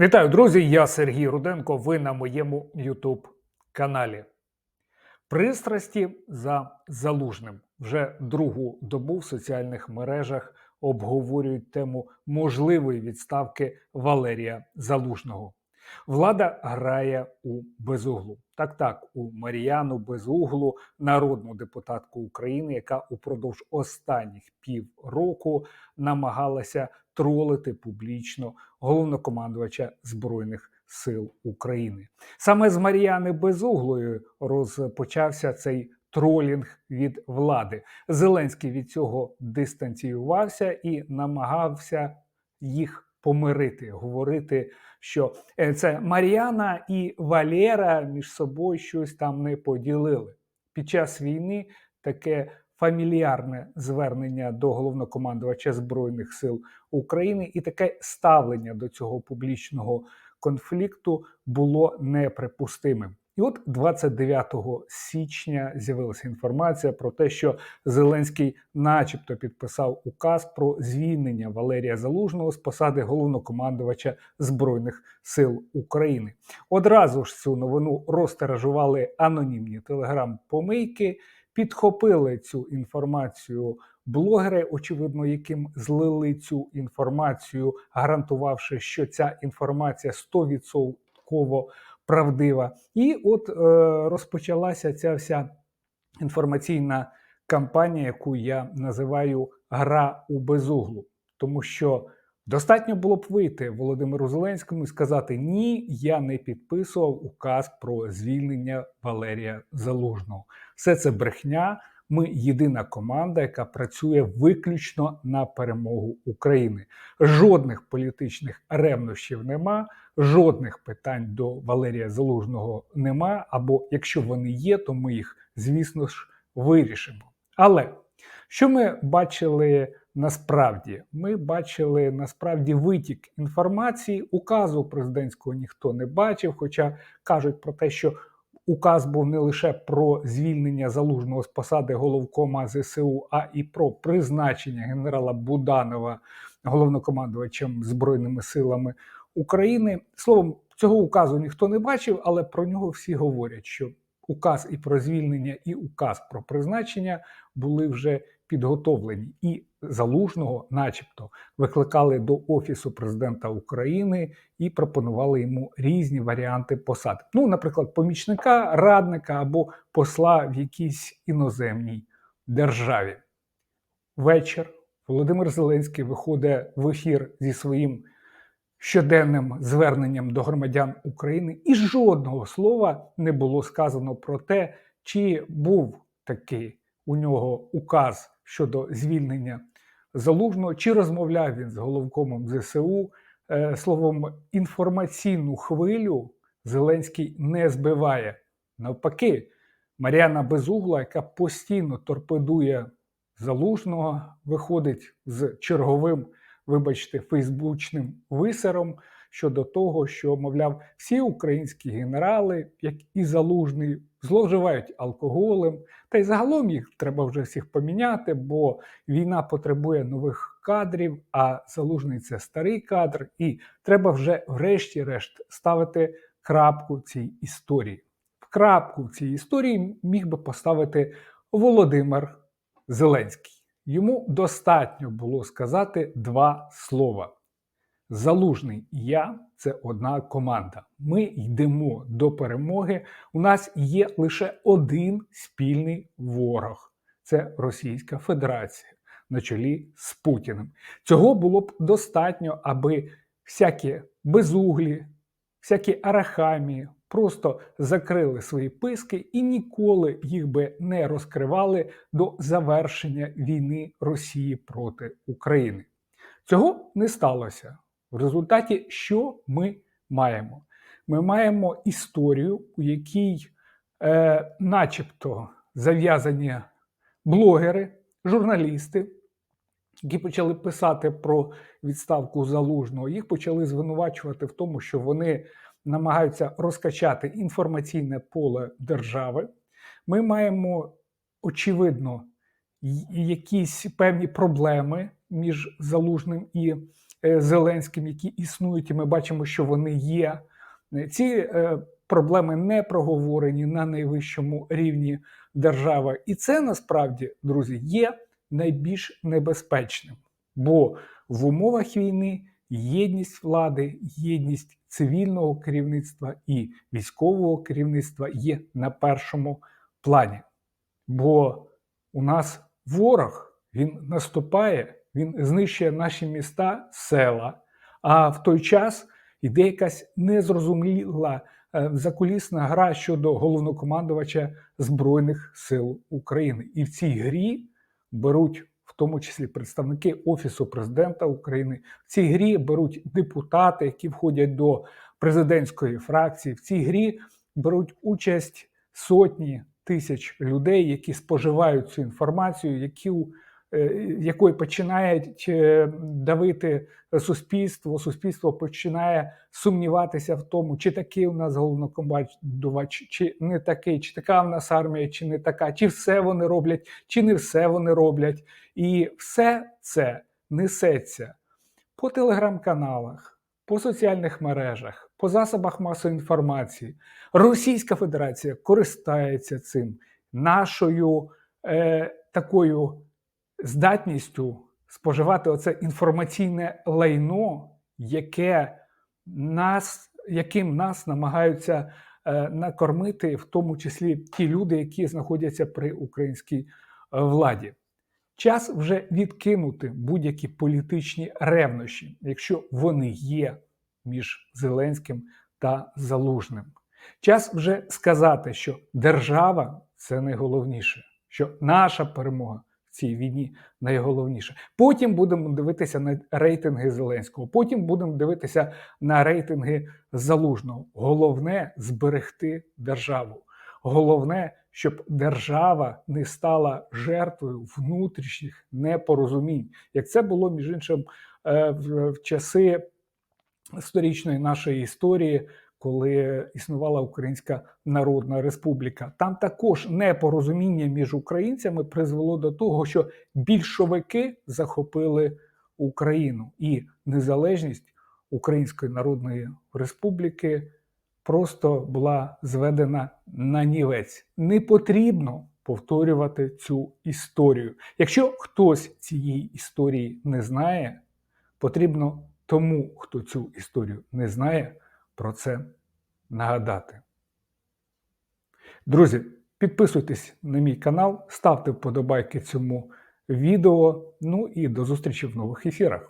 Вітаю, друзі! Я Сергій Руденко. Ви на моєму YouTube каналі. Пристрасті за залужним вже другу добу в соціальних мережах обговорюють тему можливої відставки Валерія Залужного. Влада грає у безуглу. Так, так, у Мар'яну Безуглу, народну депутатку України, яка упродовж останніх півроку намагалася тролити публічно головнокомандувача Збройних сил України. Саме з Мар'яни Безуглою розпочався цей тролінг від влади. Зеленський від цього дистанціювався і намагався їх помирити, говорити, що е, це Мар'яна і Валера між собою щось там не поділили. Під час війни таке фамільярне звернення до головнокомандувача Збройних сил України і таке ставлення до цього публічного конфлікту було неприпустимим. І от 29 січня з'явилася інформація про те, що Зеленський, начебто, підписав указ про звільнення Валерія Залужного з посади головнокомандувача Збройних сил України. Одразу ж цю новину розтиражували анонімні телеграм-помийки, підхопили цю інформацію блогери, очевидно, яким злили цю інформацію, гарантувавши, що ця інформація 100% правдива. І от е, розпочалася ця вся інформаційна кампанія, яку я називаю гра у безуглу, тому що. Достатньо було б вийти Володимиру Зеленському і сказати: Ні, я не підписував указ про звільнення Валерія Залужного. Все це брехня. Ми єдина команда, яка працює виключно на перемогу України. Жодних політичних ревнощів нема, жодних питань до Валерія Залужного нема. Або якщо вони є, то ми їх, звісно ж, вирішимо. Але що ми бачили насправді? Ми бачили насправді витік інформації. Указу президентського ніхто не бачив, хоча кажуть про те, що указ був не лише про звільнення залужного з посади головкома ЗСУ, а і про призначення генерала Буданова головнокомандувачем Збройними силами України. Словом, цього указу ніхто не бачив, але про нього всі говорять, що указ і про звільнення, і указ про призначення були вже підготовлені, і залужного, начебто, викликали до офісу президента України і пропонували йому різні варіанти посад. Ну, наприклад, помічника, радника або посла в якійсь іноземній державі. Вечір Володимир Зеленський виходить в ефір зі своїм щоденним зверненням до громадян України, і жодного слова не було сказано про те, чи був такий у нього указ щодо звільнення залужного, чи розмовляв він з головкомом ЗСУ. Е, словом, інформаційну хвилю Зеленський не збиває. Навпаки, Мар'яна Безугла, яка постійно торпедує залужного, виходить з черговим, вибачте, фейсбучним висером щодо того, що, мовляв, всі українські генерали, як і залужний, зловживають алкоголем. Та й загалом їх треба вже всіх поміняти, бо війна потребує нових кадрів, а залужний це старий кадр, і треба вже, врешті-решт, ставити крапку цій історії. В крапку цій історії міг би поставити Володимир Зеленський. Йому достатньо було сказати два слова. Залужний я це одна команда. Ми йдемо до перемоги. У нас є лише один спільний ворог це Російська Федерація на чолі з Путіним. Цього було б достатньо, аби всякі безуглі, всякі арахамії просто закрили свої писки і ніколи їх би не розкривали до завершення війни Росії проти України. Цього не сталося. В результаті, що ми маємо? Ми маємо історію, у якій, е, начебто, зав'язані блогери, журналісти, які почали писати про відставку залужного, їх почали звинувачувати в тому, що вони намагаються розкачати інформаційне поле держави. Ми маємо очевидно якісь певні проблеми між Залужним і Зеленським, які існують, і ми бачимо, що вони є. Е, Ці е, проблеми не проговорені на найвищому рівні держави. І це насправді, друзі, є найбільш небезпечним. Бо в умовах війни єдність влади, єдність цивільного керівництва і військового керівництва є на першому плані. Бо у нас ворог він наступає, він знищує наші міста, села. А в той час іде якась незрозуміла е, закулісна гра щодо головнокомандувача Збройних сил України. І в цій грі беруть в тому числі представники Офісу президента України. В цій грі беруть депутати, які входять до президентської фракції. В цій грі беруть участь сотні тисяч людей, які споживають цю інформацію, які, е, якою починають е, давити суспільство. Суспільство починає сумніватися в тому, чи такий у нас головнокомандувач, чи не такий, чи така в нас армія, чи не така, чи все вони роблять, чи не все вони роблять. І все це несеться по телеграм-каналах, по соціальних мережах, по засобах масової інформації. Російська Федерація користається цим нашою е, такою здатністю споживати оце інформаційне лайно, яке нас, яким нас намагаються е, накормити, в тому числі ті люди, які знаходяться при українській е, владі. Час вже відкинути будь-які політичні ревнощі, якщо вони є між Зеленським та Залужним. Час вже сказати, що держава це найголовніше, що наша перемога цій війні найголовніше. Потім будемо дивитися на рейтинги Зеленського, потім будемо дивитися на рейтинги Залужного. Головне зберегти державу. Головне, щоб держава не стала жертвою внутрішніх непорозумінь, як це було між іншим е, в часи сторічної нашої історії, коли існувала Українська Народна Республіка. Там також непорозуміння між українцями призвело до того, що більшовики захопили Україну і незалежність Української Народної Республіки просто була зведена на нівець. Не потрібно повторювати цю історію. Якщо хтось цієї історії не знає, потрібно тому, хто цю історію не знає, про це нагадати. Друзі, підписуйтесь на мій канал, ставте вподобайки цьому відео. Ну і до зустрічі в нових ефірах.